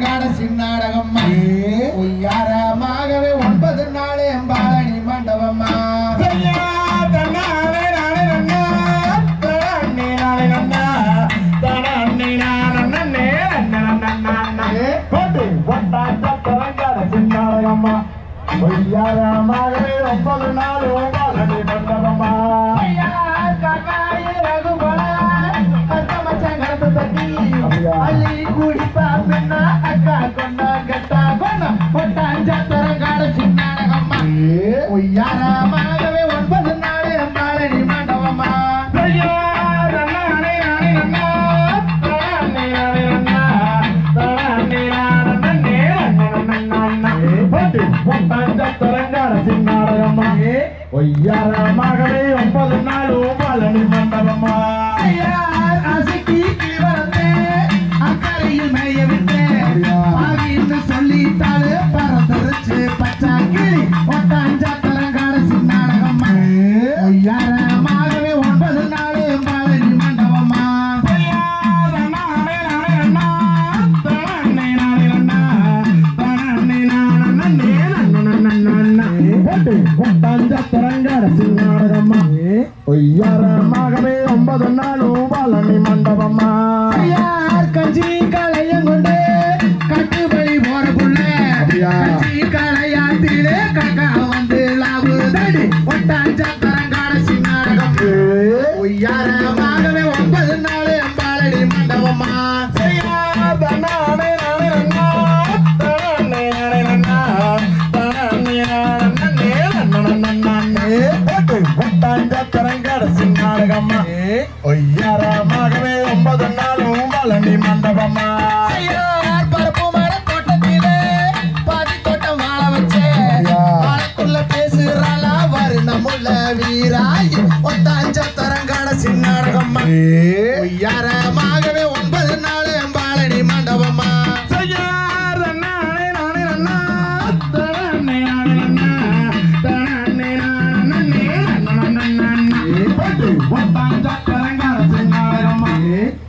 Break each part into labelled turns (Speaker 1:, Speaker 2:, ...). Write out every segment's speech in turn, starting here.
Speaker 1: கடைசி நாடகம்மா ஒய்யாரமாகவே ஒன்பது நாளே பாலனி மண்டபம்மா.
Speaker 2: ஒய்யாரமாகவே ஒன்பது நாள்
Speaker 1: ஒய்யாரமாகவே ஒன்பது நாள்
Speaker 2: ஒய்யாரமாகவே ஒன்பது நாளும் பழனி மண்டபமா
Speaker 1: ஐயார் கஞ்சி களையம் கொண்டு கட்டுப்படி போற புள்ள.
Speaker 2: அப்படியா?
Speaker 1: கஞ்சி களையாத்திலே கக்கா வந்து லாபுதடி. ஒட்டாஞ்சத்திரம் கடைசி நாடகம் ஒய்யாரமாகவே ஒன்பது நாள் பாலடி மண்டபமா?
Speaker 2: ஒய்யாரமாகவே ஒன்பது நாளும் பழனி மண்டபமா?
Speaker 1: பருப்பு மர தோட்டத்திலே பாதி தோட்டம் வாழ வச்சேன்
Speaker 2: ஐயா.
Speaker 1: வாழக்குள்ள பேசுறாளா வருணமுள்ள வீராயி? ஒத்தாஞ்ச தரங்காட சின்னாடகம்மா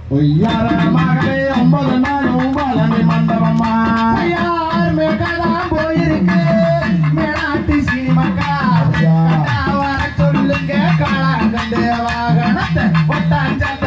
Speaker 1: ஒய்யாரமாகவே ஒன்பது
Speaker 2: நாளும் பழனி மண்டபமா
Speaker 1: ஐயார் மேகலாம் போயிருக்கு? மேலாட்டி சினிமாக்கா. சொல்லுங்க காளாங்கண்டு வாகனத்தை ஒட்டாஞ்சத்திரம்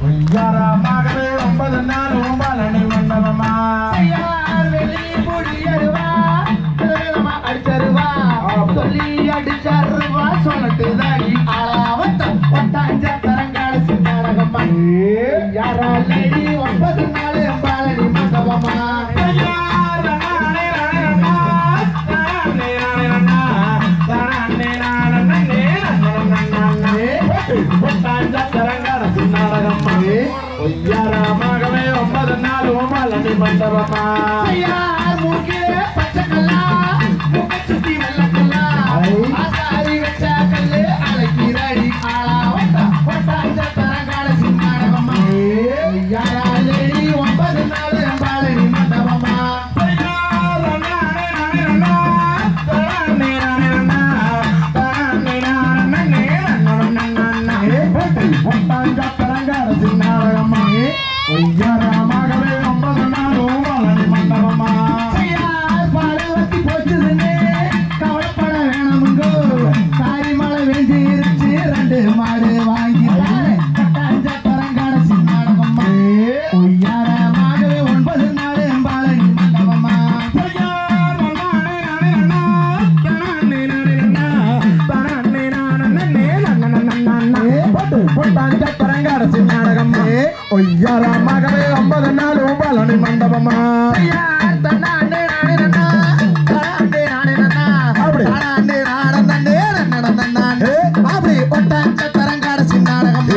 Speaker 2: ஒய்யாரமாகவே ஒன்பது நாளும் பழனி ஒய்யாரமாகவே ஒன்பது நாளும் பழனி மண்டபமா?
Speaker 1: அப்படி. பட்டாஞ்ச பரங்காடசி நாடகம்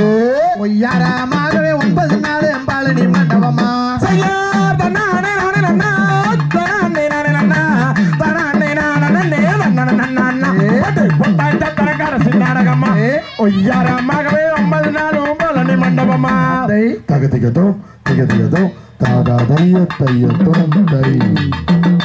Speaker 1: ஒய்யாரமாகவே ஒன்பது நாள் பாலனி மண்டபமா?
Speaker 2: ஒய்யாரமாகவே ஒன்பது நாளும் பழனி மண்டபமா? தகதிகதோ திகதிகதோ தாதா தைய தைய தை